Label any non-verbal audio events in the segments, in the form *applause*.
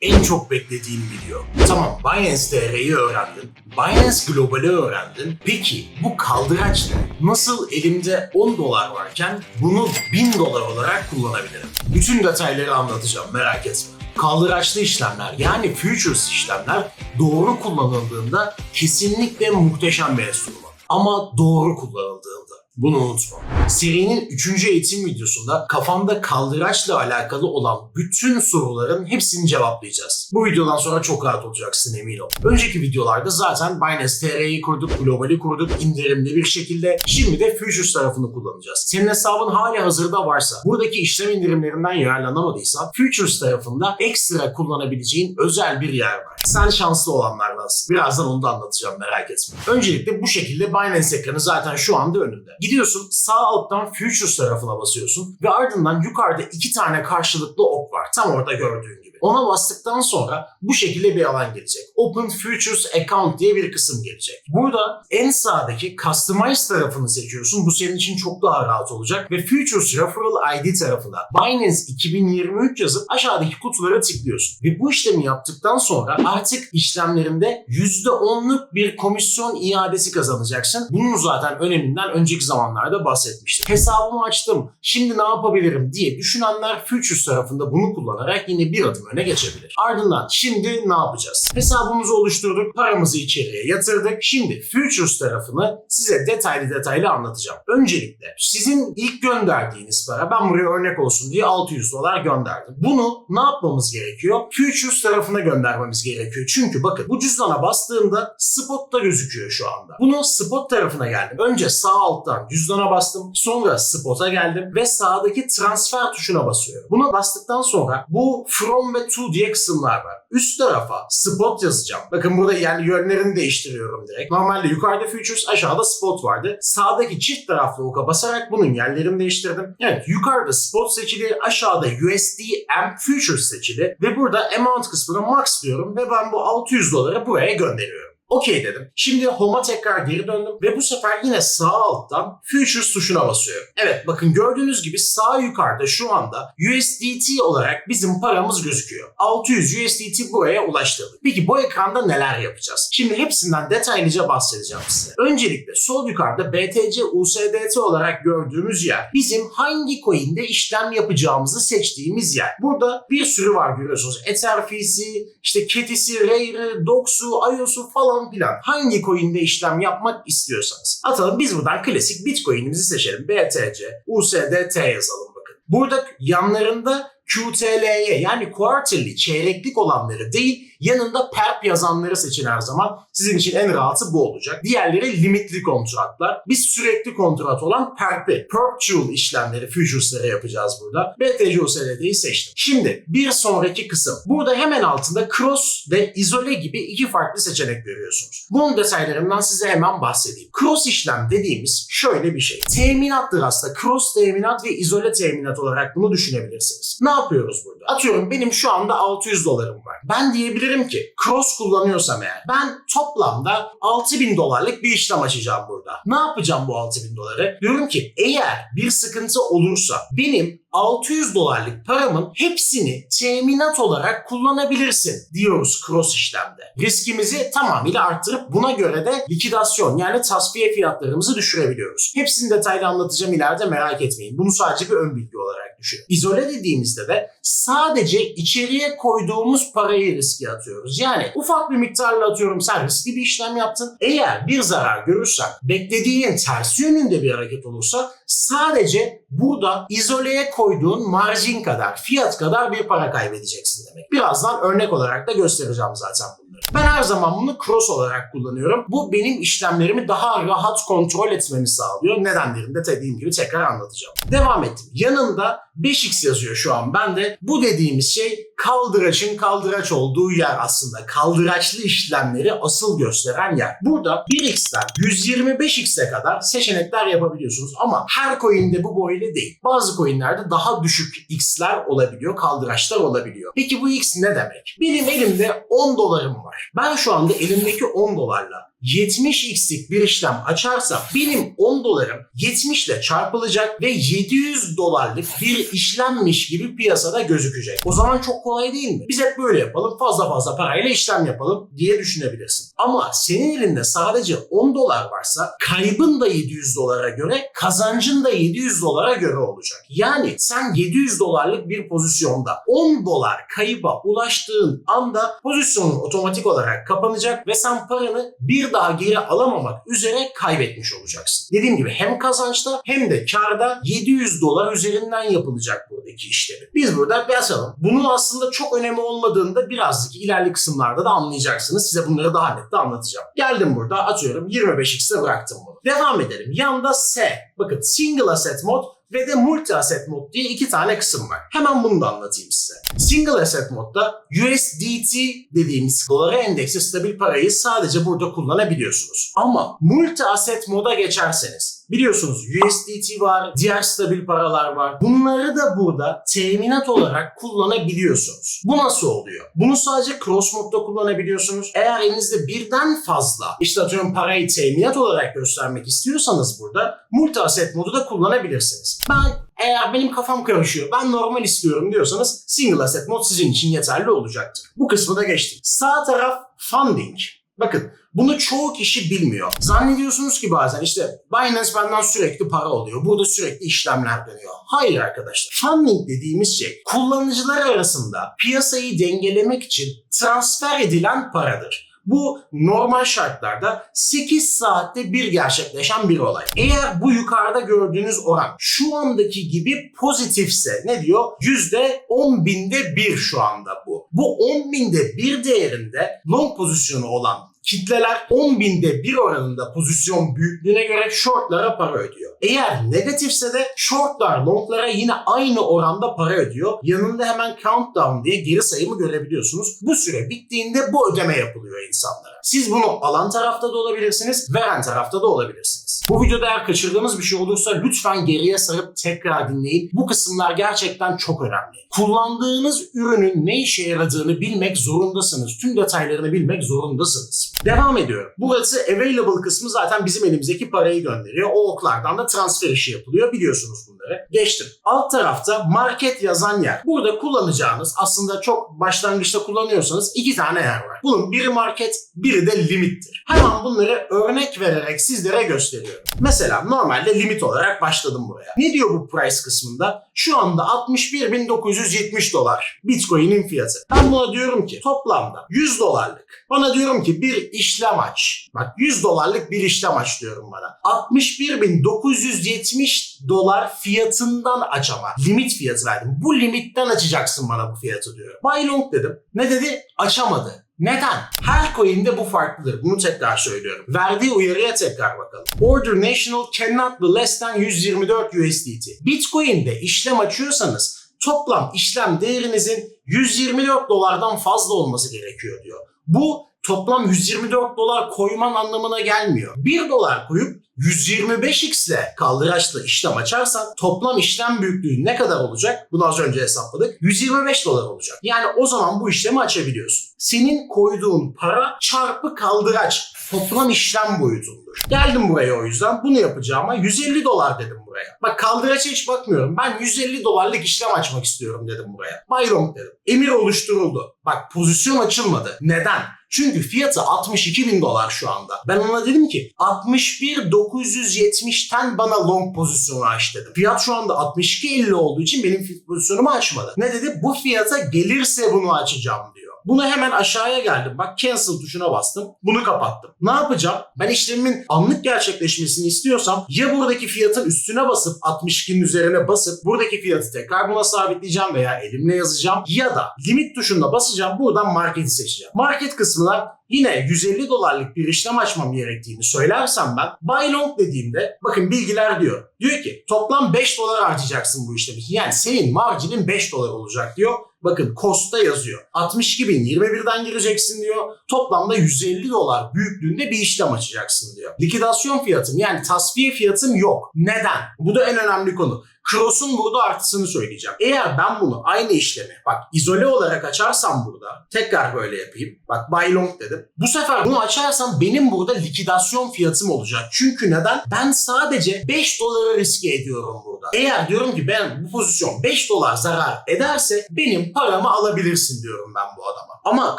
En çok beklediğim video. Tamam Binance TR'yi öğrendin. Binance Global'i öğrendin. Peki bu kaldıraç ne? Nasıl elimde 10 dolar varken bunu 1000 dolar olarak kullanabilirim? Bütün detayları anlatacağım merak etme. Kaldıraçlı işlemler yani futures işlemler doğru kullanıldığında kesinlikle muhteşem bir enstrüman. Ama doğru kullanıldığında. Bunu unutma. Serinin 3. eğitim videosunda kafamda kaldıraçla alakalı olan bütün soruların hepsini cevaplayacağız. Bu videodan sonra çok rahat olacaksın emin ol. Önceki videolarda zaten Binance TR'yi kurduk, Global'i kurduk indirimli bir şekilde. Şimdi de Futures tarafını kullanacağız. Senin hesabın hali hazırda varsa, buradaki işlem indirimlerinden yararlanamadıysan Futures tarafında ekstra kullanabileceğin özel bir yer var. Sen şanslı olanlardansın. Birazdan onu da anlatacağım merak etme. Öncelikle bu şekilde Binance ekranı zaten şu anda önünde. Gidiyorsun sağ alttan Futures tarafına basıyorsun ve ardından yukarıda iki tane karşılıklı ok var. Tam orada gördüğün gibi. Ona bastıktan sonra bu şekilde bir alan gelecek. Open Futures Account diye bir kısım gelecek. Burada en sağdaki Customize tarafını seçiyorsun. Bu senin için çok daha rahat olacak. Ve Futures Referral ID tarafına Binance 2023 yazıp aşağıdaki kutulara tıklıyorsun. Ve bu işlemi yaptıktan sonra artık işlemlerinde %10'luk bir komisyon iadesi kazanacaksın. Bunun zaten öneminden önceki zamanlarda bahsetmiştim. Hesabımı açtım, şimdi ne yapabilirim diye düşünenler Futures tarafında bunu kullanarak yine bir adım öne geçebilir. Ardından şimdi ne yapacağız? Hesabımızı oluşturduk, paramızı içeriye yatırdık. Şimdi Futures tarafını size detaylı detaylı anlatacağım. Öncelikle sizin ilk gönderdiğiniz para, ben buraya örnek olsun diye 600 dolar gönderdim. Bunu ne yapmamız gerekiyor? Futures tarafına göndermemiz gerekiyor. Çünkü bakın bu cüzdana bastığımda spotta gözüküyor şu anda. Bunu spot tarafına geldim. Önce sağ alttan cüzdana bastım. Sonra spot'a geldim ve sağdaki transfer tuşuna basıyorum. Buna bastıktan sonra bu from ve to diye kısımlar var. Üst tarafa spot yazacağım. Bakın burada yani yönlerini değiştiriyorum direkt. Normalde yukarıda futures aşağıda spot vardı. Sağdaki çift taraflı oka basarak bunun yerlerini değiştirdim. Evet yukarıda spot seçili aşağıda USD and futures seçili ve burada amount kısmına max diyorum ve ben bu 600 doları buraya gönderiyorum. Okey dedim. Şimdi home'a tekrar geri döndüm ve bu sefer yine sağ alttan Futures tuşuna basıyorum. Evet bakın gördüğünüz gibi sağ yukarıda şu anda USDT olarak bizim paramız gözüküyor. 600 USDT buraya ulaştırdık. Peki bu ekranda neler yapacağız? Şimdi hepsinden detaylıca bahsedeceğim size. Öncelikle sol yukarıda BTC USDT olarak gördüğümüz yer bizim hangi coin'de işlem yapacağımızı seçtiğimiz yer. Burada bir sürü var görüyorsunuz. Ether fee'si, işte Ketisi, Rare'ı, Dox'u, IOS'u falan filan. Hangi coin'de işlem yapmak istiyorsanız. Atalım biz buradan klasik Bitcoin'imizi seçelim. BTC, USDT yazalım bakın. Burada yanlarında QTL'ye yani quarterly, çeyreklik olanları değil, yanında perp yazanları seçin her zaman. Sizin için en rahatı bu olacak. Diğerleri limitli kontratlar. Biz sürekli kontrat olan perp'i, perpetual işlemleri, futures'ları yapacağız burada. BTC USDT'yi seçtim. Şimdi bir sonraki kısım. Burada hemen altında cross ve izole gibi iki farklı seçenek görüyorsunuz. Bunun detaylarından size hemen bahsedeyim. Cross işlem dediğimiz şöyle bir şey. Teminattır aslında. Cross teminat ve izole teminat olarak bunu düşünebilirsiniz. Ne yapıyoruz burada? Atıyorum benim şu anda 600 dolarım var. Ben diyebilirim ki cross kullanıyorsam eğer ben toplamda 6000 dolarlık bir işlem açacağım burada. Ne yapacağım bu 6000 doları? Diyorum ki eğer bir sıkıntı olursa benim 600 dolarlık paramın hepsini teminat olarak kullanabilirsin diyoruz cross işlemde. Riskimizi tamamıyla arttırıp buna göre de likidasyon yani tasfiye fiyatlarımızı düşürebiliyoruz. Hepsini detaylı anlatacağım ileride merak etmeyin. Bunu sadece bir ön bilgi olarak düşünün. İzole dediğimizde de sadece içeriye koyduğumuz parayı riske atıyoruz. Yani ufak bir miktarla atıyorum sen riskli bir işlem yaptın. Eğer bir zarar görürsen beklediğin tersi yönünde bir hareket olursa sadece burada izoleye koyduğun marjin kadar, fiyat kadar bir para kaybedeceksin demek. Birazdan örnek olarak da göstereceğim zaten bunları. Ben her zaman bunu cross olarak kullanıyorum. Bu benim işlemlerimi daha rahat kontrol etmemi sağlıyor. Nedenlerini de dediğim gibi tekrar anlatacağım. Devam ettim. Yanında 5x yazıyor şu an. Ben de bu dediğimiz şey kaldıraçın kaldıraç olduğu yer aslında. Kaldıraçlı işlemleri asıl gösteren yer. Burada 1x'ten 125x'e kadar seçenekler yapabiliyorsunuz ama her coin'de bu böyle değil. Bazı coin'lerde daha düşük x'ler olabiliyor, kaldıraçlar olabiliyor. Peki bu x ne demek? Benim elimde 10 dolarım var. Ben şu anda elimdeki 10 dolarla 70x'lik bir işlem açarsam benim 10 dolarım 70 ile çarpılacak ve 700 dolarlık bir işlemmiş gibi piyasada gözükecek. O zaman çok kolay değil mi? Biz hep böyle yapalım fazla fazla parayla işlem yapalım diye düşünebilirsin. Ama senin elinde sadece 10 dolar varsa kaybın da 700 dolara göre kazancın da 700 dolara göre olacak. Yani sen 700 dolarlık bir pozisyonda 10 dolar kayıba ulaştığın anda pozisyonun otomatik olarak kapanacak ve sen paranı bir daha geri alamamak üzere kaybetmiş olacaksın. Dediğim gibi hem kazançta hem de karda 700 dolar üzerinden yapılacak buradaki işlemi. Biz burada basalım. Bunun aslında çok önemli olmadığını da birazcık ilerli kısımlarda da anlayacaksınız. Size bunları daha net de anlatacağım. Geldim burada atıyorum 25x'e bıraktım bunu. Devam edelim. Yanda S. Bakın single asset mod ve de multi asset mod diye iki tane kısım var. Hemen bunu da anlatayım size. Single asset modda USDT dediğimiz dolara endeksli stabil parayı sadece burada kullanabiliyorsunuz. Ama multi asset moda geçerseniz biliyorsunuz USDT var, diğer stabil paralar var. Bunları da burada teminat olarak kullanabiliyorsunuz. Bu nasıl oluyor? Bunu sadece cross modda kullanabiliyorsunuz. Eğer elinizde birden fazla işte atıyorum parayı teminat olarak göstermek istiyorsanız burada multi asset modu da kullanabilirsiniz. Ben eğer benim kafam karışıyor, ben normal istiyorum diyorsanız single asset mod sizin için yeterli olacaktır. Bu kısmı da geçtim. Sağ taraf funding. Bakın bunu çoğu kişi bilmiyor. Zannediyorsunuz ki bazen işte Binance benden sürekli para alıyor. Burada sürekli işlemler dönüyor. Hayır arkadaşlar. Funding dediğimiz şey kullanıcılar arasında piyasayı dengelemek için transfer edilen paradır. Bu normal şartlarda 8 saatte bir gerçekleşen bir olay. Eğer bu yukarıda gördüğünüz oran şu andaki gibi pozitifse ne diyor? %10 binde 1 şu anda bu. Bu 10 binde 1 değerinde long pozisyonu olan kitleler 10 binde 1 oranında pozisyon büyüklüğüne göre shortlara para ödüyor. Eğer negatifse de shortlar longlara yine aynı oranda para ödüyor. Yanında hemen countdown diye geri sayımı görebiliyorsunuz. Bu süre bittiğinde bu ödeme yapılıyor insanlara. Siz bunu alan tarafta da olabilirsiniz, veren tarafta da olabilirsiniz. Bu videoda eğer kaçırdığınız bir şey olursa lütfen geriye sarıp tekrar dinleyin. Bu kısımlar gerçekten çok önemli. Kullandığınız ürünün ne işe yaradığını bilmek zorundasınız. Tüm detaylarını bilmek zorundasınız. Devam ediyorum. Burası available kısmı zaten bizim elimizdeki parayı gönderiyor. O oklardan da transfer işi yapılıyor. Biliyorsunuz bunları. Geçtim. Alt tarafta market yazan yer. Burada kullanacağınız aslında çok başlangıçta kullanıyorsanız iki tane yer var. Bunun biri market, biri de limittir. Hemen bunları örnek vererek sizlere gösteriyorum. Mesela normalde limit olarak başladım buraya. Ne diyor bu price kısmında? Şu anda 61.970 dolar Bitcoin'in fiyatı. Ben buna diyorum ki toplamda 100 dolarlık. Bana diyorum ki bir işlem aç. Bak 100 dolarlık bir işlem aç diyorum bana. 61.970 dolar fiyatından aç ama. Limit fiyatı verdim. Bu limitten açacaksın bana bu fiyatı diyorum. Buy long dedim. Ne dedi? Açamadı. Neden? Her coin'de bu farklıdır. Bunu tekrar söylüyorum. Verdiği uyarıya tekrar bakalım. Order National cannot be less than 124 USDT. Bitcoin'de işlem açıyorsanız toplam işlem değerinizin 124 dolardan fazla olması gerekiyor diyor. Bu toplam 124 dolar koyman anlamına gelmiyor. 1 dolar koyup 125x ile kaldıraçla işlem açarsan toplam işlem büyüklüğü ne kadar olacak? Bunu az önce hesapladık. 125 dolar olacak. Yani o zaman bu işlemi açabiliyorsun. Senin koyduğun para çarpı kaldıraç toplam işlem boyutundur. Geldim buraya o yüzden bunu yapacağıma 150 dolar dedim buraya. Bak kaldıraça hiç bakmıyorum. Ben 150 dolarlık işlem açmak istiyorum dedim buraya. Bayram dedim. Emir oluşturuldu. Bak pozisyon açılmadı. Neden? Çünkü fiyatı 62 bin dolar şu anda. Ben ona dedim ki 61.970'ten bana long pozisyonu aç dedim. Fiyat şu anda 62.50 olduğu için benim pozisyonumu açmadı. Ne dedi? Bu fiyata gelirse bunu açacağım diyor. Bunu hemen aşağıya geldim. Bak cancel tuşuna bastım. Bunu kapattım. Ne yapacağım? Ben işlemimin anlık gerçekleşmesini istiyorsam ya buradaki fiyatın üstüne basıp 62'nin üzerine basıp buradaki fiyatı tekrar buna sabitleyeceğim veya elimle yazacağım ya da limit tuşuna basacağım. Buradan marketi seçeceğim. Market kısmına yine 150 dolarlık bir işlem açmam gerektiğini söylersem ben buy long dediğimde bakın bilgiler diyor. Diyor ki toplam 5 dolar harcayacaksın bu işlemi. Yani senin marjinin 5 dolar olacak diyor. Bakın cost'ta yazıyor. 62.021'den gireceksin diyor. Toplamda 150 dolar büyüklüğünde bir işlem açacaksın diyor. Likidasyon fiyatım yani tasfiye fiyatım yok. Neden? Bu da en önemli konu. Cross'un burada artısını söyleyeceğim. Eğer ben bunu aynı işlemi bak izole olarak açarsam burada tekrar böyle yapayım. Bak buy long dedim. Bu sefer bunu açarsam benim burada likidasyon fiyatım olacak. Çünkü neden? Ben sadece 5 doları riske ediyorum burada. Eğer diyorum ki ben bu pozisyon 5 dolar zarar ederse benim paramı alabilirsin diyorum ben bu adama. Ama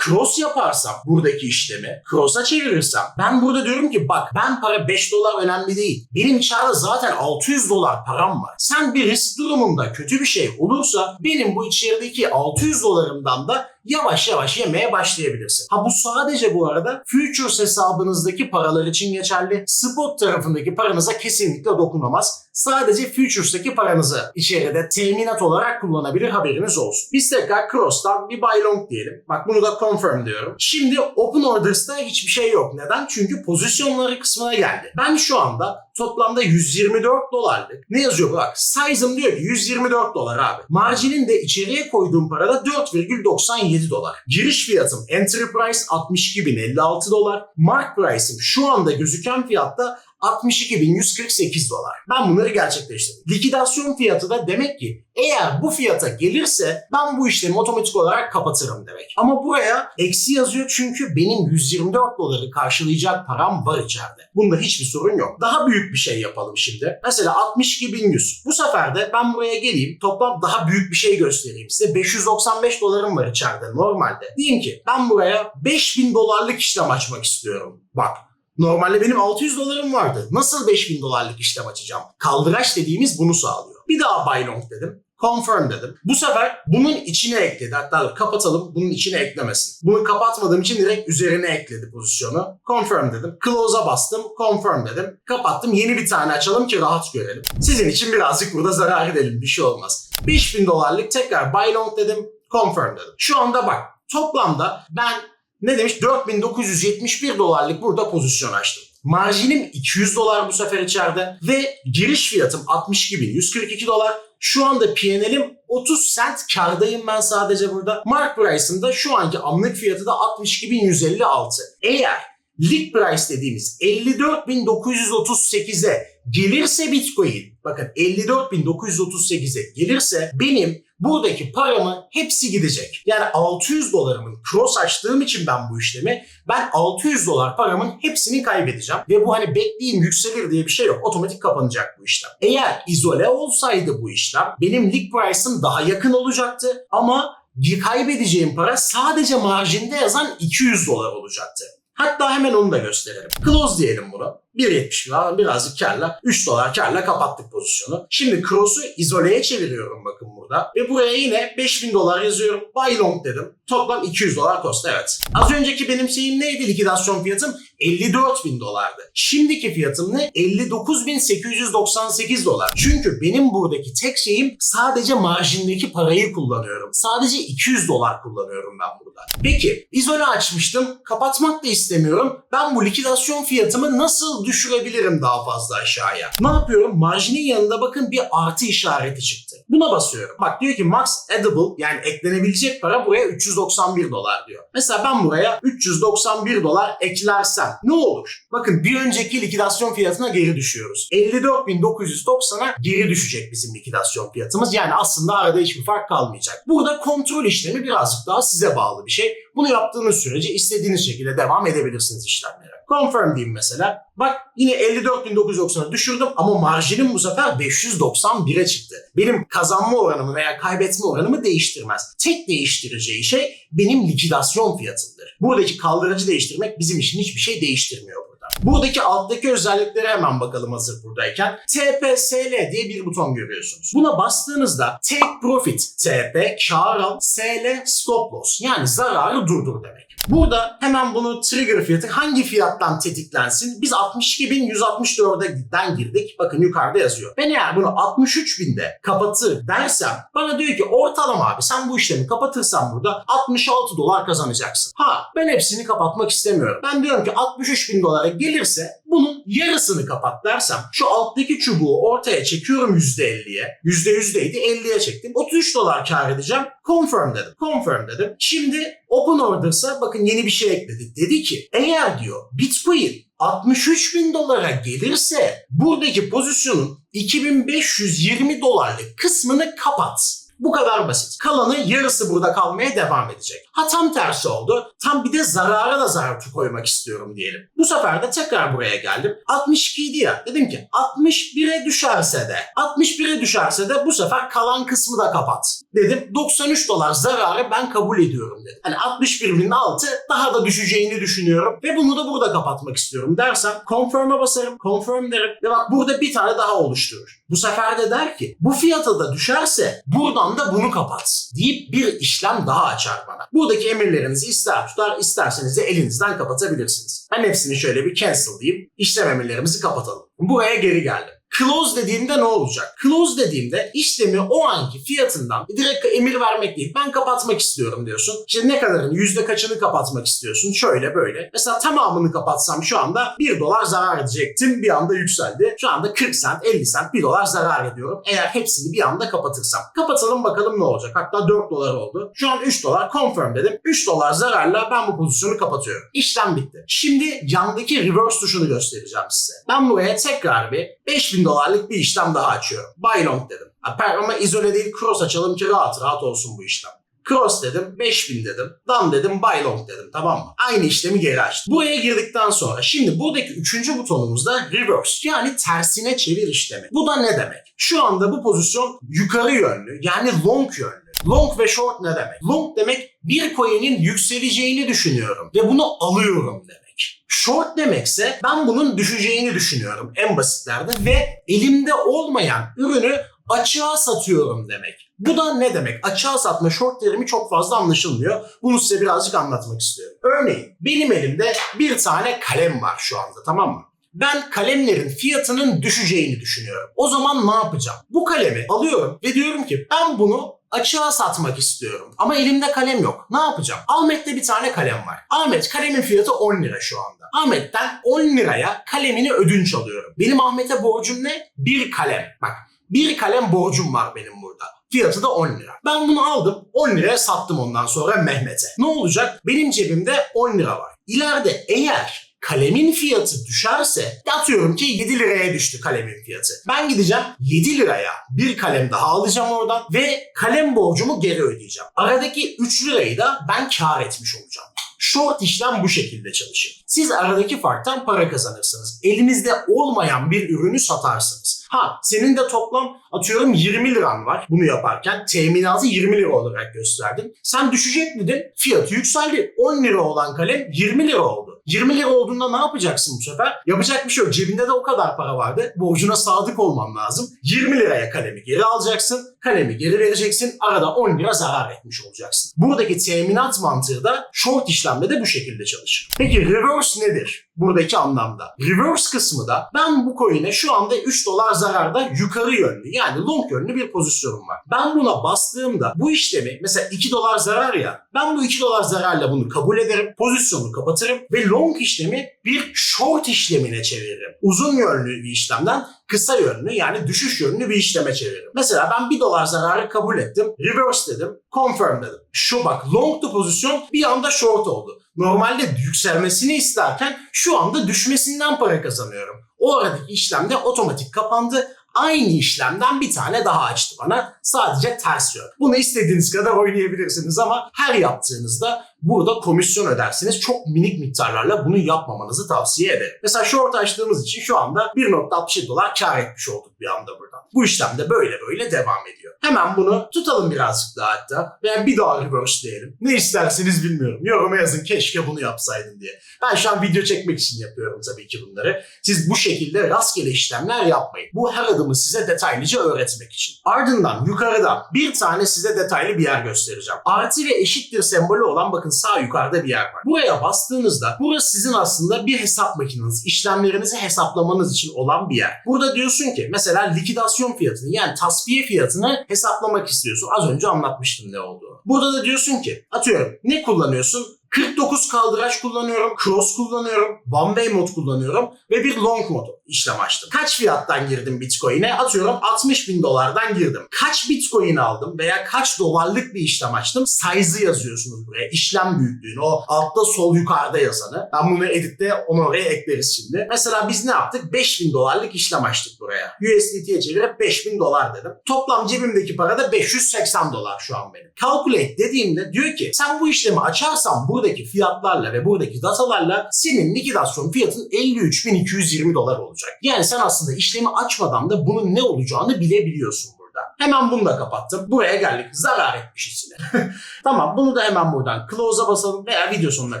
cross yaparsam buradaki işlemi cross'a çevirirsem ben burada diyorum ki bak ben para 5 dolar önemli değil. Benim içeride zaten 600 dolar param var. Sen bir risk durumunda kötü bir şey olursa benim bu içerideki 600 dolarımdan da yavaş yavaş yemeye başlayabilirsin. Ha bu sadece bu arada futures hesabınızdaki paralar için geçerli. Spot tarafındaki paranıza kesinlikle dokunamaz. Sadece futures'taki paranızı içeride teminat olarak kullanabilir haberiniz olsun. Biz tekrar cross'tan bir buy long diyelim. Bak bunu da confirm diyorum. Şimdi open orders'ta hiçbir şey yok. Neden? Çünkü pozisyonları kısmına geldi. Ben şu anda toplamda 124 dolarlık. Ne yazıyor bak? Size'ım diyor ki 124 dolar abi. Marjinin de içeriye koyduğum parada 4,97 dolar. Giriş fiyatım entry price 62.056 dolar. Mark price'im şu anda gözüken fiyatta 62.148 dolar. Ben bunları gerçekleştirdim. Likidasyon fiyatı da demek ki eğer bu fiyata gelirse ben bu işlemi otomatik olarak kapatırım demek. Ama buraya eksi yazıyor çünkü benim 124 doları karşılayacak param var içeride. Bunda hiçbir sorun yok. Daha büyük bir şey yapalım şimdi. Mesela 62.100. Bu sefer de ben buraya geleyim toplam daha büyük bir şey göstereyim size. 595 dolarım var içeride normalde. Diyeyim ki ben buraya 5000 dolarlık işlem açmak istiyorum. Bak Normalde benim 600 dolarım vardı. Nasıl 5000 dolarlık işlem açacağım? Kaldıraç dediğimiz bunu sağlıyor. Bir daha buy long dedim. Confirm dedim. Bu sefer bunun içine ekledi. Hatta kapatalım bunun içine eklemesin. Bunu kapatmadığım için direkt üzerine ekledi pozisyonu. Confirm dedim. Close'a bastım. Confirm dedim. Kapattım. Yeni bir tane açalım ki rahat görelim. Sizin için birazcık burada zarar edelim. Bir şey olmaz. 5000 dolarlık tekrar buy long dedim. Confirm dedim. Şu anda bak toplamda ben ne demiş? 4971 dolarlık burada pozisyon açtım. Marjinim 200 dolar bu sefer içeride ve giriş fiyatım 62.142 dolar. Şu anda P&L'im 30 cent kardayım ben sadece burada. Mark Price'ın da şu anki anlık fiyatı da 62.156. Eğer Lead Price dediğimiz 54.938'e gelirse Bitcoin, bakın 54.938'e gelirse benim buradaki paramın hepsi gidecek. Yani 600 dolarımın cross açtığım için ben bu işlemi ben 600 dolar paramın hepsini kaybedeceğim. Ve bu hani bekleyeyim yükselir diye bir şey yok. Otomatik kapanacak bu işlem. Eğer izole olsaydı bu işlem benim leak price'ım daha yakın olacaktı ama kaybedeceğim para sadece marjinde yazan 200 dolar olacaktı. Hatta hemen onu da gösterelim. Close diyelim bunu. 1.70 lira birazcık karla 3 dolar karla kapattık pozisyonu. Şimdi cross'u izoleye çeviriyorum bakın burada. Ve buraya yine 5000 dolar yazıyorum. Buy long dedim. Toplam 200 dolar cost evet. Az önceki benim şeyim neydi likidasyon fiyatım? 54 bin dolardı. Şimdiki fiyatım ne? 59.898 dolar. Çünkü benim buradaki tek şeyim sadece marjindeki parayı kullanıyorum. Sadece 200 dolar kullanıyorum ben burada. Peki izole açmıştım. Kapatmak da istemiyorum. Ben bu likidasyon fiyatımı nasıl düşürebilirim daha fazla aşağıya? Ne yapıyorum? Marjinin yanında bakın bir artı işareti çıktı. Buna basıyorum. Bak diyor ki max edible yani eklenebilecek para buraya 391 dolar diyor. Mesela ben buraya 391 dolar eklersem ne olur? Bakın bir önceki likidasyon fiyatına geri düşüyoruz. 54.990'a geri düşecek bizim likidasyon fiyatımız. Yani aslında arada hiçbir fark kalmayacak. Burada kontrol işlemi birazcık daha size bağlı bir şey. Bunu yaptığınız sürece istediğiniz şekilde devam edebilirsiniz işlemlere. Confirm diyeyim mesela. Bak yine 54.990'a düşürdüm ama marjinim bu sefer 591'e çıktı. Benim kazanma oranımı veya kaybetme oranımı değiştirmez. Tek değiştireceği şey benim likidasyon fiyatımdır. Buradaki kaldırıcı değiştirmek bizim için hiçbir şey değiştirmiyor. Buradaki alttaki özelliklere hemen bakalım hazır buradayken. TPSL diye bir buton görüyorsunuz. Buna bastığınızda Take Profit, TP, kar al, SL, Stop Loss yani zararı durdur demek. Burada hemen bunu trigger fiyatı hangi fiyattan tetiklensin? Biz 62.164'den girdik. Bakın yukarıda yazıyor. Ben eğer bunu 63.000'de kapatır dersem bana diyor ki ortalama abi sen bu işlemi kapatırsan burada 66 dolar kazanacaksın. Ha ben hepsini kapatmak istemiyorum. Ben diyorum ki 63.000 dolara gelirse bunun yarısını kapat şu alttaki çubuğu ortaya çekiyorum %50'ye. %100'deydi 50'ye çektim. 33 dolar kar edeceğim. Confirm dedim. Confirm dedim. Şimdi Open Orders'a bakın yeni bir şey ekledi. Dedi ki eğer diyor Bitcoin 63 bin dolara gelirse buradaki pozisyonun 2520 dolarlık kısmını kapat. Bu kadar basit. Kalanı yarısı burada kalmaya devam edecek. Ha tam tersi oldu. Tam bir de zarara da zarar koymak istiyorum diyelim. Bu sefer de tekrar buraya geldim. 62 idi ya. Dedim ki 61'e düşerse de 61'e düşerse de bu sefer kalan kısmı da kapat. Dedim 93 dolar zararı ben kabul ediyorum dedim. Hani 61 bin altı daha da düşeceğini düşünüyorum ve bunu da burada kapatmak istiyorum dersem confirm'a basarım. Confirm derim ve bak burada bir tane daha oluşturur. Bu sefer de der ki bu fiyata da düşerse buradan da bunu kapat deyip bir işlem daha açar bana. Buradaki emirlerinizi ister tutar isterseniz de elinizden kapatabilirsiniz. Ben hepsini şöyle bir cancel diyeyim işlem emirlerimizi kapatalım. Buraya geri geldim. Close dediğimde ne olacak? Close dediğimde işlemi o anki fiyatından direkt emir vermek değil. Ben kapatmak istiyorum diyorsun. İşte ne kadarını, yüzde kaçını kapatmak istiyorsun? Şöyle böyle. Mesela tamamını kapatsam şu anda 1 dolar zarar edecektim. Bir anda yükseldi. Şu anda 40 cent, 50 cent, 1 dolar zarar ediyorum. Eğer hepsini bir anda kapatırsam. Kapatalım bakalım ne olacak. Hatta 4 dolar oldu. Şu an 3 dolar confirm dedim. 3 dolar zararla ben bu pozisyonu kapatıyorum. İşlem bitti. Şimdi yandaki reverse tuşunu göstereceğim size. Ben buraya tekrar bir 5000 dolarlık bir işlem daha açıyorum. Buy long dedim. Ha, Ama izole değil cross açalım ki rahat rahat olsun bu işlem. Cross dedim, 5000 dedim, done dedim, buy long dedim tamam mı? Aynı işlemi geri açtım. Buraya girdikten sonra şimdi buradaki üçüncü butonumuzda reverse yani tersine çevir işlemi. Bu da ne demek? Şu anda bu pozisyon yukarı yönlü yani long yönlü. Long ve short ne demek? Long demek bir coin'in yükseleceğini düşünüyorum ve bunu alıyorum demek. Short demekse ben bunun düşeceğini düşünüyorum en basitlerde ve elimde olmayan ürünü açığa satıyorum demek. Bu da ne demek? Açığa satma short terimi çok fazla anlaşılmıyor. Bunu size birazcık anlatmak istiyorum. Örneğin benim elimde bir tane kalem var şu anda tamam mı? Ben kalemlerin fiyatının düşeceğini düşünüyorum. O zaman ne yapacağım? Bu kalemi alıyorum ve diyorum ki ben bunu açığa satmak istiyorum. Ama elimde kalem yok. Ne yapacağım? Ahmet'te bir tane kalem var. Ahmet kalemin fiyatı 10 lira şu anda. Ahmet'ten 10 liraya kalemini ödünç alıyorum. Benim Ahmet'e borcum ne? Bir kalem. Bak bir kalem borcum var benim burada. Fiyatı da 10 lira. Ben bunu aldım 10 liraya sattım ondan sonra Mehmet'e. Ne olacak? Benim cebimde 10 lira var. İleride eğer kalemin fiyatı düşerse atıyorum ki 7 liraya düştü kalemin fiyatı. Ben gideceğim 7 liraya bir kalem daha alacağım oradan ve kalem borcumu geri ödeyeceğim. Aradaki 3 lirayı da ben kar etmiş olacağım. Short işlem bu şekilde çalışır. Siz aradaki farktan para kazanırsınız. Elinizde olmayan bir ürünü satarsınız. Ha senin de toplam atıyorum 20 liran var bunu yaparken. Teminatı 20 lira olarak gösterdin. Sen düşecek dedin fiyatı yükseldi. 10 lira olan kalem 20 lira oldu. 20 lira olduğunda ne yapacaksın bu sefer? Yapacak bir şey yok. Cebinde de o kadar para vardı. Borcuna sadık olman lazım. 20 liraya kalemi geri alacaksın. Kalemi geri vereceksin. Arada 10 lira zarar etmiş olacaksın. Buradaki teminat mantığı da short işlemde de bu şekilde çalışır. Peki reverse nedir? Buradaki anlamda. Reverse kısmı da ben bu coin'e şu anda 3 dolar zararda yukarı yönlü yani long yönlü bir pozisyonum var. Ben buna bastığımda bu işlemi mesela 2 dolar zarar ya ben bu 2 dolar zararla bunu kabul ederim. Pozisyonu kapatırım ve long işlemi bir short işlemine çeviririm. Uzun yönlü bir işlemden kısa yönlü yani düşüş yönlü bir işleme çeviririm. Mesela ben 1 dolar zararı kabul ettim. Reverse dedim. Confirm dedim. Şu bak long'tu pozisyon bir anda short oldu. Normalde yükselmesini isterken şu anda düşmesinden para kazanıyorum. O aradaki işlem de otomatik kapandı. Aynı işlemden bir tane daha açtı bana. Sadece ters yön. Bunu istediğiniz kadar oynayabilirsiniz ama her yaptığınızda burada komisyon ödersiniz. Çok minik miktarlarla bunu yapmamanızı tavsiye ederim. Mesela short açtığımız için şu anda 1.67 dolar kar etmiş olduk bir anda buradan. Bu işlem de böyle böyle devam ediyor. Hemen bunu tutalım birazcık daha hatta. Veya bir daha reverse diyelim. Ne isterseniz bilmiyorum. Yoruma yazın keşke bunu yapsaydın diye. Ben şu an video çekmek için yapıyorum tabii ki bunları. Siz bu şekilde rastgele işlemler yapmayın. Bu her adımı size detaylıca öğretmek için. Ardından yukarıdan bir tane size detaylı bir yer göstereceğim. Artı ve eşittir sembolü olan bakın sağ yukarıda bir yer var. Buraya bastığınızda burası sizin aslında bir hesap makineniz. işlemlerinizi hesaplamanız için olan bir yer. Burada diyorsun ki mesela likidasyon fiyatını yani tasfiye fiyatını hesaplamak istiyorsun. Az önce anlatmıştım ne olduğunu. Burada da diyorsun ki atıyorum ne kullanıyorsun? 49 kaldıraç kullanıyorum, cross kullanıyorum, way mod kullanıyorum ve bir long mod işlem açtım. Kaç fiyattan girdim Bitcoin'e? Atıyorum 60 bin dolardan girdim. Kaç Bitcoin aldım veya kaç dolarlık bir işlem açtım? Size'ı yazıyorsunuz buraya. İşlem büyüklüğünü. O altta sol yukarıda yazanı. Ben bunu editte onu oraya ekleriz şimdi. Mesela biz ne yaptık? 5000 dolarlık işlem açtık buraya. USDT'ye çevirip 5000 dolar dedim. Toplam cebimdeki para da 580 dolar şu an benim. Calculate dediğimde diyor ki sen bu işlemi açarsan buradaki fiyatlarla ve buradaki datalarla senin likidasyon fiyatın 53.220 dolar olacak. Yani sen aslında işlemi açmadan da bunun ne olacağını bilebiliyorsun burada. Hemen bunu da kapattım. Buraya geldik. Zarar etmişiz yine. *laughs* tamam bunu da hemen buradan close'a basalım veya video sonuna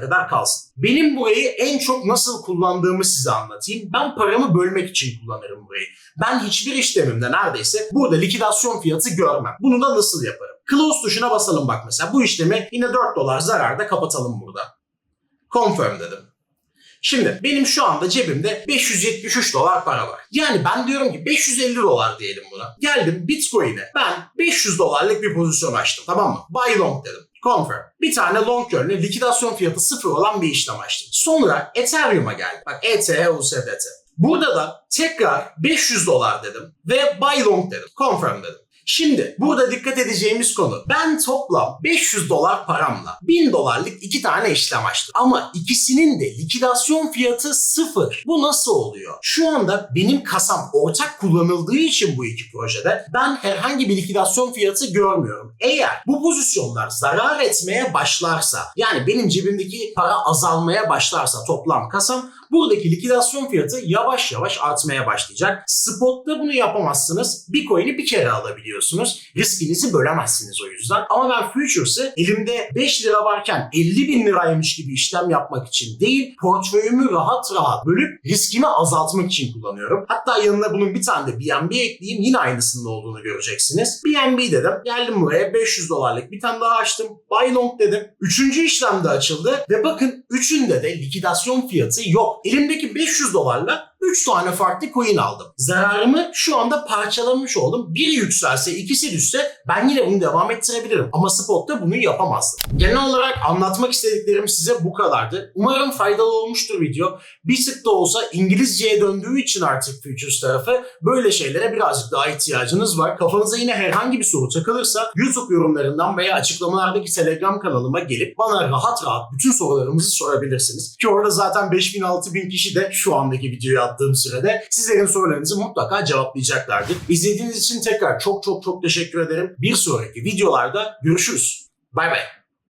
kadar kalsın. Benim burayı en çok nasıl kullandığımı size anlatayım. Ben paramı bölmek için kullanırım burayı. Ben hiçbir işlemimde neredeyse burada likidasyon fiyatı görmem. Bunu da nasıl yaparım? Close tuşuna basalım bak mesela. Bu işlemi yine 4 dolar zararda kapatalım burada. Confirm dedim. Şimdi benim şu anda cebimde 573 dolar para var. Yani ben diyorum ki 550 dolar diyelim buna. Geldim Bitcoin'e ben 500 dolarlık bir pozisyon açtım tamam mı? Buy long dedim. Confirm. Bir tane long yönlü likidasyon fiyatı sıfır olan bir işlem açtım. Sonra Ethereum'a geldim. Bak E ETH, USDT. Burada da tekrar 500 dolar dedim ve buy long dedim. Confirm dedim. Şimdi burada dikkat edeceğimiz konu ben toplam 500 dolar paramla 1000 dolarlık iki tane işlem açtım. Ama ikisinin de likidasyon fiyatı sıfır. Bu nasıl oluyor? Şu anda benim kasam ortak kullanıldığı için bu iki projede ben herhangi bir likidasyon fiyatı görmüyorum. Eğer bu pozisyonlar zarar etmeye başlarsa yani benim cebimdeki para azalmaya başlarsa toplam kasam buradaki likidasyon fiyatı yavaş yavaş artmaya başlayacak. Spot'ta bunu yapamazsınız. Bir coin'i bir kere alabiliyorsunuz. Riskinizi bölemezsiniz o yüzden. Ama ben Futures'ı elimde 5 lira varken 50 bin liraymış gibi işlem yapmak için değil, portföyümü rahat rahat bölüp riskimi azaltmak için kullanıyorum. Hatta yanına bunun bir tane de BNB ekleyeyim. Yine aynısının olduğunu göreceksiniz. BNB dedim. Geldim buraya 500 dolarlık bir tane daha açtım. Buy long dedim. Üçüncü işlem de açıldı ve bakın üçünde de likidasyon fiyatı yok. Elimdeki 500 dolarla 3 tane farklı coin aldım. Zararımı şu anda parçalamış oldum. Biri yükselse ikisi düşse ben yine bunu devam ettirebilirim. Ama spotta bunu yapamazdım. Genel olarak anlatmak istediklerim size bu kadardı. Umarım faydalı olmuştur video. Bir tık da olsa İngilizceye döndüğü için artık Futures tarafı böyle şeylere birazcık daha ihtiyacınız var. Kafanıza yine herhangi bir soru takılırsa YouTube yorumlarından veya açıklamalardaki Telegram kanalıma gelip bana rahat rahat bütün sorularınızı sorabilirsiniz. Ki orada zaten 5000-6000 kişi de şu andaki videoyu attığım sürede sizlerin sorularınızı mutlaka cevaplayacaklardır. İzlediğiniz için tekrar çok çok teşekkür ederim. Bir sonraki videolarda görüşürüz. Bay bay.